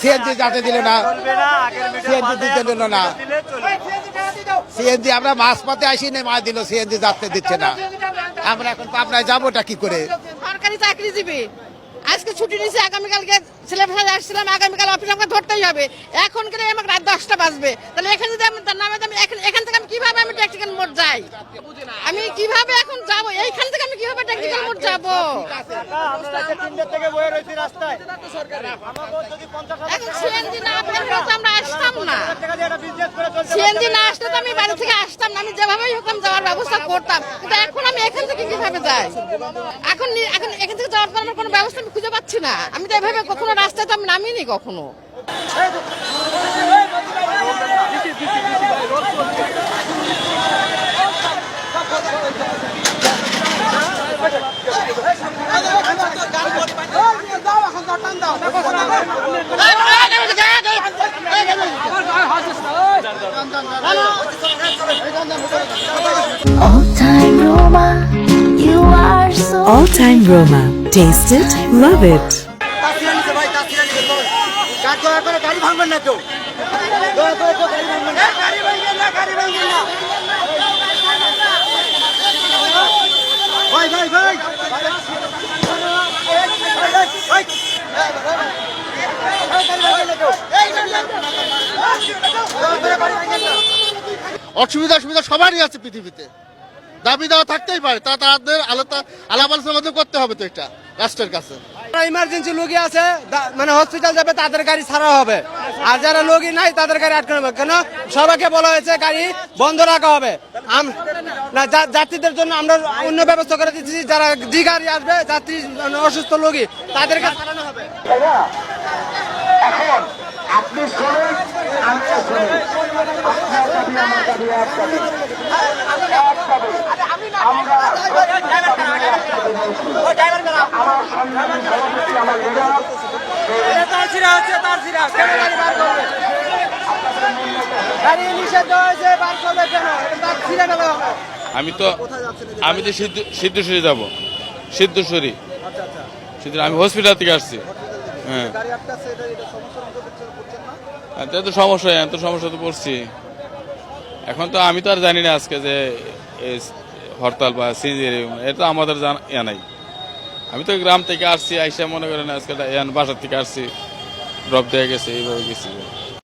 CNG যাতে দিল না সিএনজি দিতে দিল না। সিএনজি আমরা মাছ পথে আসি না মাছ দিল সিএনজি যাতে দিচ্ছে না। আমরা এখন পাবনায় যাবোটা কি করে? সরকারি চাকরিজীবী আজকে ছুটি নিয়েছে আগামীকালকে ছেলেমেয়ে আসছিলাম আগামীকাল অফিসে আমাকে ধরতেই হবে। এখন গেলে আমাকে রাত দশটা বাজবে। তাহলে এখানে যদি আমি তার নামে আমি এখান থেকে আমি কীভাবে আমি ট্যাক্টিক্যাল মোড় যাই? আমি কীভাবে এখন যাব? এইখান থেকে আমি কীভাবে মোড় যাব সিএনজি না তো আমরা আসতাম না সিএনজি না আসলে তো আমি বাড়ি থেকে আসতাম না আমি যেভাবেই যাওয়ার ব্যবস্থা করতাম কিন্তু এখন আমি এখান থেকে কীভাবে যাই এখন এখন এখান থেকে যাওয়ার পর আমার কোনো ব্যবস্থা আমি খুঁজে পাচ্ছি না আমি তো এভাবে কখনো রাস্তায় তো আমি নামিনি কখনো All time Roma, you are so All time Roma. Taste it, love it. গাড়ি ভাঙবেন না কেউ গাড়ি ভাঙবেন না গাড়ি ভাঙবেন না গাড়ি ভাঙবেন না অসুবিধা অসুবিধা সবারই আছে পৃথিবীতে। দাবি দেওয়া থাকতেই পারে তা তাদের আলাদা আলাপ আলোচনা মধ্যে করতে হবে তো এটা রাষ্ট্রের কাছে। ইমার্জেন্সি রোগী আছে মানে হসপিটাল যাবে তাদের গাড়ি ছাড়া হবে। আর যারা লোকই নাই তাদের গাড়ি আটকানো হবে। কেন? সবাইকে বলা হয়েছে গাড়ি বন্ধ রাখা হবে। না যাত্রীদের জন্য আমরা অন্য ব্যবস্থা করে দিচ্ছি। যারা যে গাড়ি আসবে যাত্রী মানে অসুস্থ রোগী তাদেরকে ছাড়ানো হবে। আপনি শোনেন আমিও গেলে আমি তো আমি তো সিদ্ধ সিদ্ধেশ্বরী যাব। সিদ্ধেশ্বরী। সিদ্ধ আমি হসপিটাল থেকে আসছি। হ্যাঁ। এটা তো সমস্যা এত সমস্যা তো পড়ছি। এখন তো আমি তো আর জানি না আজকে যে হরতাল বা সিজির এটা আমাদের জানা ইয়া নাই। আমি তো গ্রাম থেকে আসছি আইসা মনে করেন আজকে বাসার থেকে আসছি। ড্রপ দিয়ে গেছে এইভাবে গেছি।